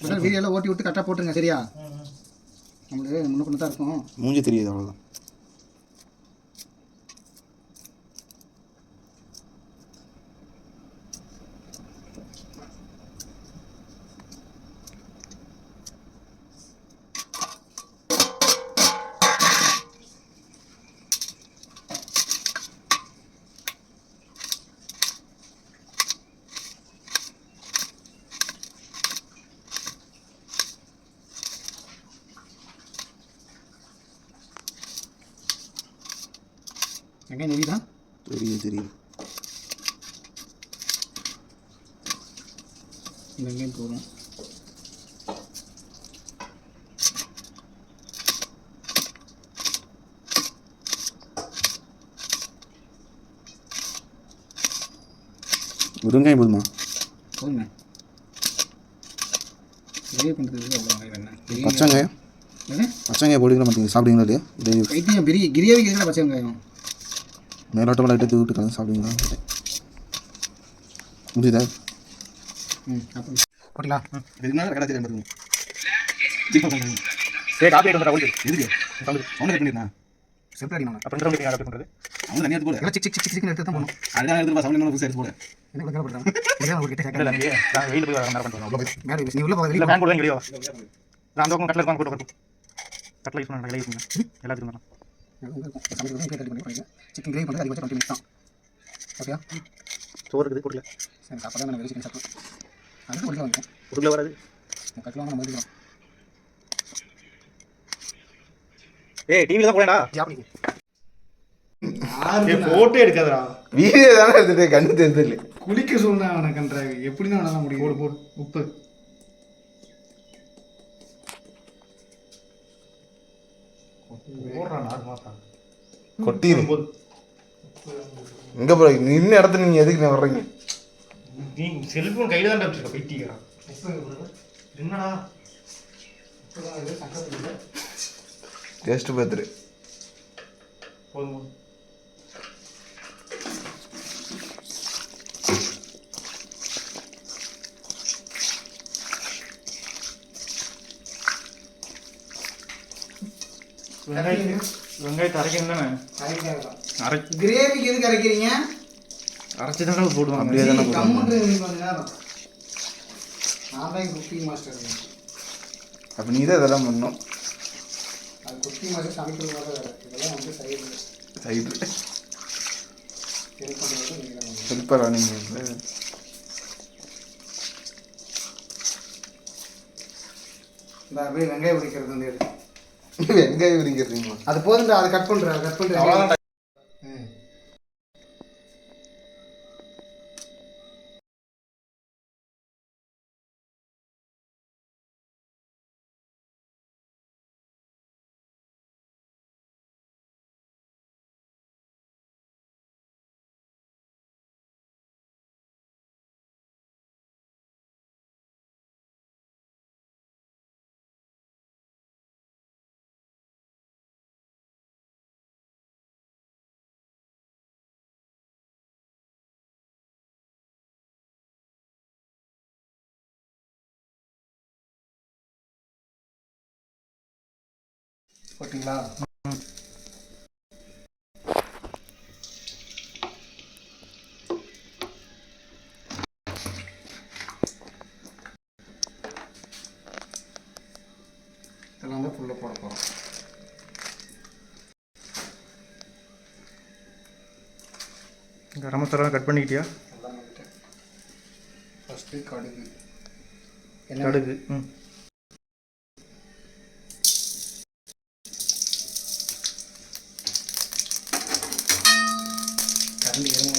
Video எல்லாம் ஓட்டி விட்டு கரெக்டாக போட்டுருங்க சரியா? நம்மளுக்கு முன்ன தான் இருக்கும் மூஞ்சி தெரியுது அவ்வளோதான் வெங்காயம் தெரியுது தெரியுது. இந்த வெங்காயம் போதும் வெங்காயம் போதுமா போதுங்க கிரேவி பண்ணுறதுக்கு அவ்வளோ கிரேவி பச்சை வெங்காயம்? பச்சை வெங்காயம் மாட்டீங்க. சாப்பிடுவீங்களா இல்லையா? இது வைத்தியம் பிரி கிரேவிக்கு எதுக்கு பச்சை வெங்காயம்? மேலோட்டமாக லைட்டாக தூவி விட்டு கலந்து சாப்பிடுவீங்களா? முடியுதா? ம் இதுக்கு மேலே கடை தெரியும் சரி காப்பி எடுத்து வந்துடா எதுக்கு? அவங்க கட் பண்ணிருந்தேன் செப்பல் அடிக்கணும் அப்புறம் காப்பி பண்ணுறது அவங்க தனியாக போடு. எல்லாம் சிக் சிக் சிக் சிக்னு எடுத்து தான் போகணும். அதுதான் எடுத்து சவுண்ட் என்ன புதுசாக எடுத்து போடு. ஒரு கிட்ட இல்லை இல்லை நான் வெயில் போய் வர நீ உள்ள போகாத இல்லை ஃபேன் போடுவேன் வெளியே நான் அந்த பக்கம் கட்டில் இருக்காங்க இருக்கும் கட்டில் யூஸ் பண்ணுறேன் சிக்கன் கிரேவி பண்ணுறது அதிகபட்சம் டுவெண்ட்டி மினிட்ஸ் தான் ஓகேயா சோறு இருக்குது கொடுக்கல சரி சாப்பாடு தான் நான் வெறும் சிக்கன் சாப்பிட்டோம் அதுக்கு கொடுக்க வாங்க கொடுக்கல வராது கட்டலாம் நம்ம எடுக்கலாம் ஏய் டிவியில் தான் போடா ஜாப்பனி ஃபோட்டோ எடுக்காதடா. வீடியோ தானே எடுத்துட்டு கண்ணு தெரிஞ்சது குளிக்க சொன்னா அவனை கன்றாவி. எப்படி தான் முடியும்? போடு போடு. உப்பு. கொட்டிடு இங்கே போகிற நின்ன இடத்துல நீங்கள் எதுக்கு வர்றீங்க? நீ செல்ஃபோன் கையில் தான் வச்சுருக்க பைத்திக்கிறான் என்னடா? டேஸ்ட் பார்த்துரு போதும். வெங்காயம் வெங்காயத்தை அரைக்கணும் தானே? அரை கிரேவிக்கு எதுக்கு அரைக்கிறீங்க? அரைச்சி தானே போடுவாங்க. அப்படியே தானே நான் தான் குக்கிங் மாஸ்டர் அப்போ நீ தான் இதெல்லாம் பண்ணணும். அது குக்கிங் மாஸ்டர் சமைக்கிறது இதெல்லாம் வந்து சைடு சைடு ஹெல்ப் பண்ணுறது நீங்கள். ஹெல்ப்பரா நீங்கள் இந்த அப்படியே வெங்காயம் உரிக்கிறது வந்து எடு வெங்காயம் உரிக்கிறீங்களா அது போதும்டா அதை கட் பண்ணுறேன் கட் பண்ணுறேன் போட்டிங்களா இதெல்லாம் தான் ஃபுல்லாக போட போகிறோம் கரம் மசாலா கட் பண்ணிக்கிட்டியா? ஃபஸ்ட்டு கடுகு. கடுகு ம். கரண்டி எதுவும்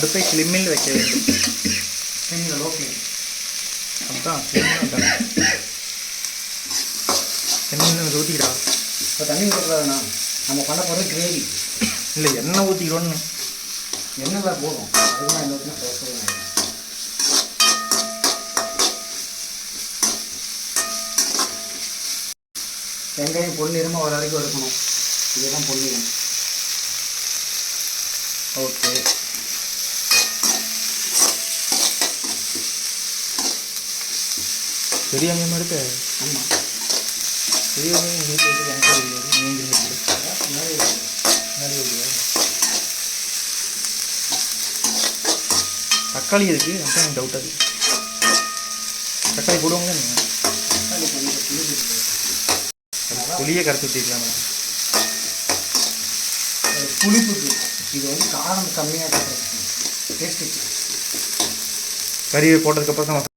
அடுப்பை ஸ்லிம்மில் வைக்க வேண்டும். ஸ்லிம்மில் ஓகே. அதுதான் ஸ்லிம்மில் எண்ணெய் ஊற்றிக்கிறா இப்போ தண்ணி ஊற்றக்கூடாதுண்ணா நம்ம பண்ண போகிறது கிரேவி இல்லை எண்ணெய் ஊற்றிக்கிறோன்னு எண்ணெய் போதும். அதுதான் இந்த ஊற்றினா சொல்லுவேன் வெங்காயம் பொன்னிறமாக ஒரு வரைக்கும் இருக்கணும் இதுதான் பொன்னிறம். ஓகே. பெரிய வெங்காயம் எடுத்து ஆமாம் பெரிய வெங்காயம் வீட்டில் வச்சு எனக்கு தெரியாது நீங்கள் முன்னாடி வைக்கிறியா? தக்காளி இருக்கு அதான் எனக்கு டவுட்டாக இருக்கு தக்காளி போடுவாங்க புளியை கரைச்சி ஊற்றிக்கலாம் புளிப்புக்கு இது வந்து காரம் கம்மியாக டேஸ்ட்டு கறி போட்டதுக்கப்புறம்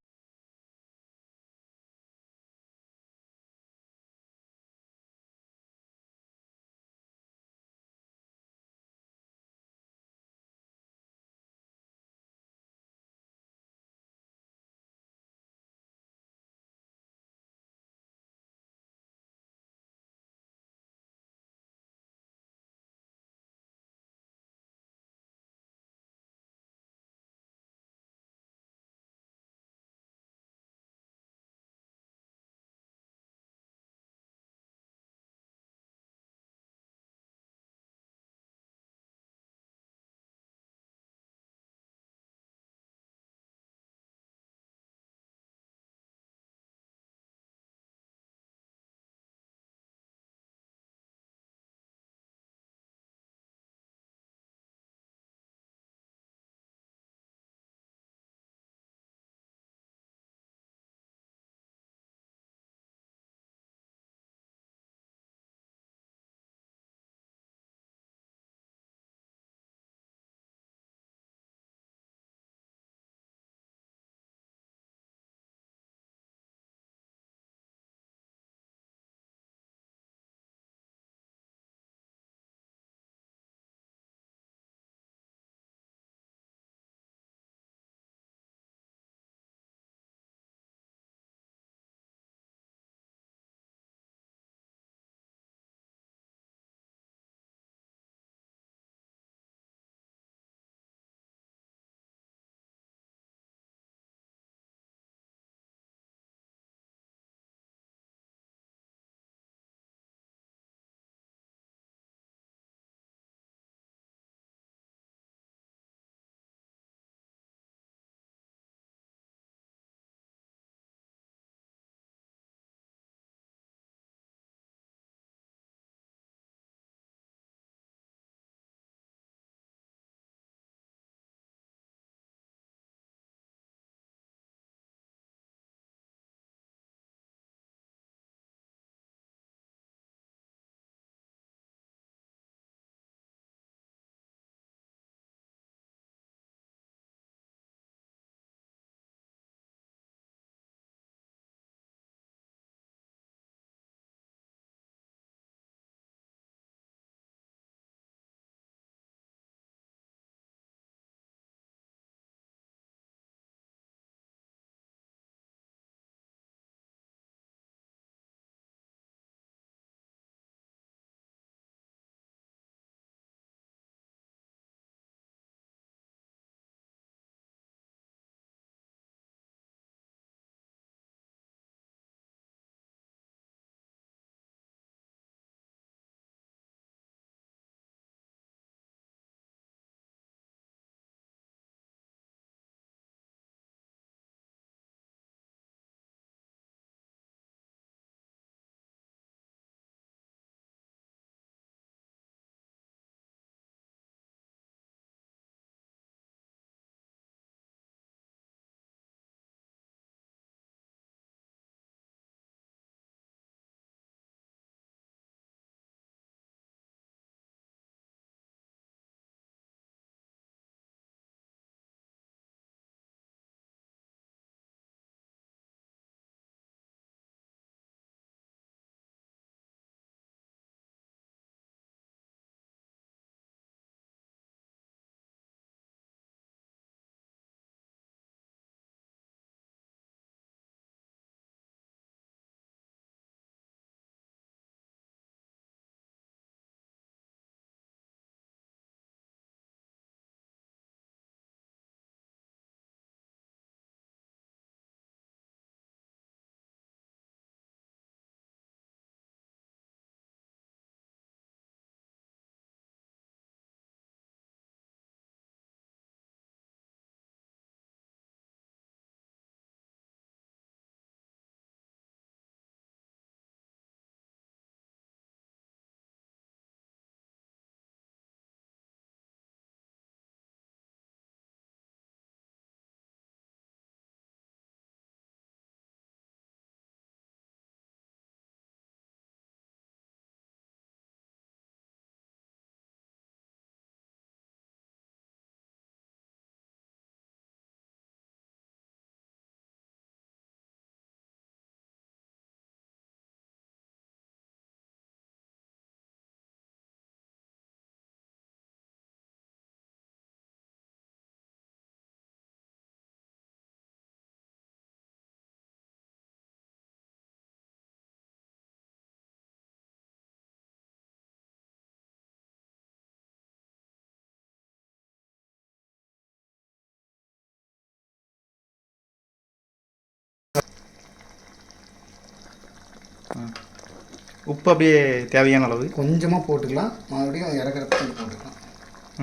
உப்பு அப்படியே தேவையான அளவு? கொஞ்சமாக போட்டுக்கலாம். மறுபடியும் இறக்குறப்ப போட்டுக்கலாம்.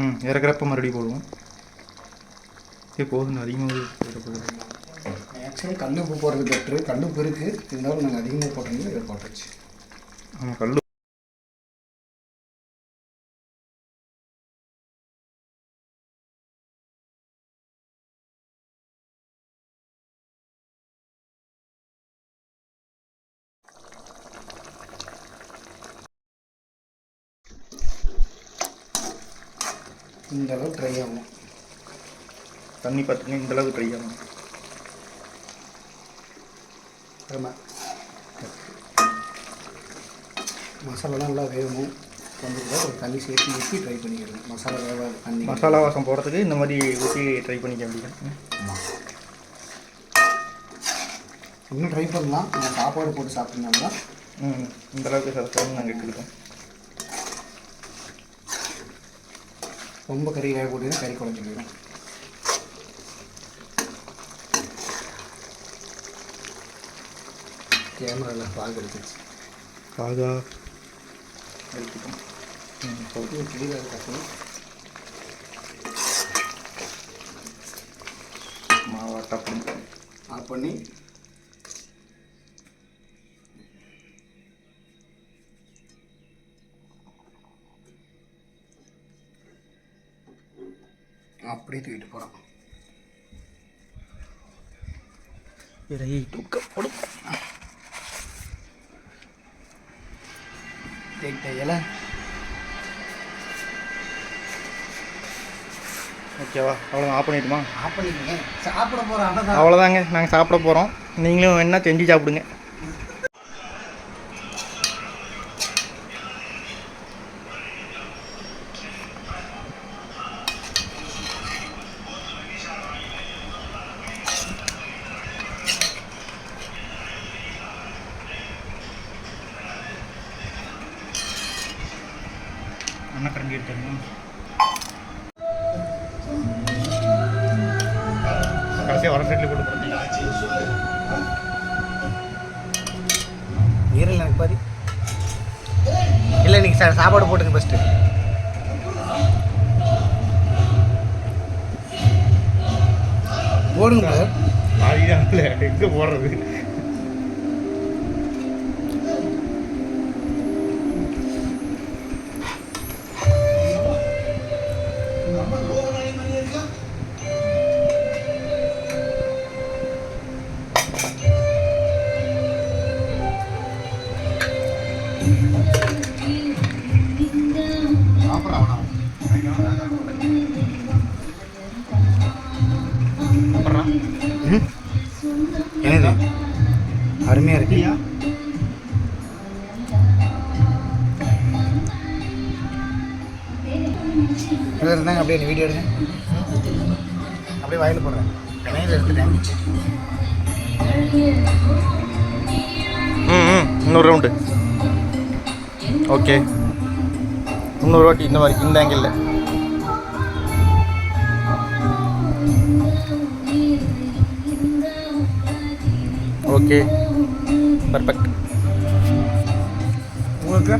ம் இறக்குறப்ப மறுபடியும் போடுவோம். இது போதும் அதிகமாக மேக்ஸிமம் கல் உப்பு போடுறது பெட்ரு கல் உப்பு இருக்குது இருந்தாலும் நாங்கள் அதிகமாக போட்டோம்னா இதை போட்டுச்சு. ஆமாம் கல் இந்த அளவு ட்ரை ஆகும். தண்ணி பார்த்தீங்கன்னா இந்த அளவுக்கு ட்ரை ஆகும். ஆமாம் மசாலாலாம் நல்லா வேகணும். கொஞ்சம் ஒரு தண்ணி சேர்த்து ஊற்றி ட்ரை பண்ணிக்கிடுங்க மசாலா வேகாது தண்ணி. மசாலா வாசம் போடுறதுக்கு இந்த மாதிரி ஊற்றி ட்ரை பண்ணிக்க ஆமாம் இன்னும் ட்ரை பண்ணலாம். நம்ம சாப்பாடு போட்டு சாப்பிட்டோம்னா ம் இந்த அளவுக்கு சதம் நாங்கள் எடுத்துக்கிட்டோம் ரொம்ப கறி வேக போட்டீங்கன்னா கறி குழஞ்சி போயிடும். கேமராவில் பால் எடுத்துச்சு காகா எடுத்துக்கோம் ம் சரி இது கிளியாக கட்டணும் மாவாட்டா பண்ணி ஆஃப் பண்ணி அப்படியே தூக்கிட்டு போகிறோம் தூக்கப்படும் இலை. ஓகேவா அவ்வளோதான் ஆஃப் பண்ணிட்டுமா? ஆஃப் பண்ணிக்கங்க சாப்பிட போகிறோம் அவ்வளோதான் அவ்வளோதாங்க நாங்கள் சாப்பிட போகிறோம் நீங்களும் என்ன செஞ்சு சாப்பிடுங்க. சாப்பாடு போட்டுங்க ஃபஸ்ட்டு போடுங்க எங்கே போடுறது? சாப்பிட்றேன் இதில் இருந்தாங்க அப்படியே வீடியோ எடுங்க அப்படியே வாயில் போடுறேன் கணையில் எடுத்துட்டேன் ம் ம் இன்னொரு ரவுண்டு ஓகே இன்னொரு வாட்டி இந்த மாதிரி இந்த ஆங்கிளில் ஓகே பர்ஃபெக்ட் உங்களுக்கு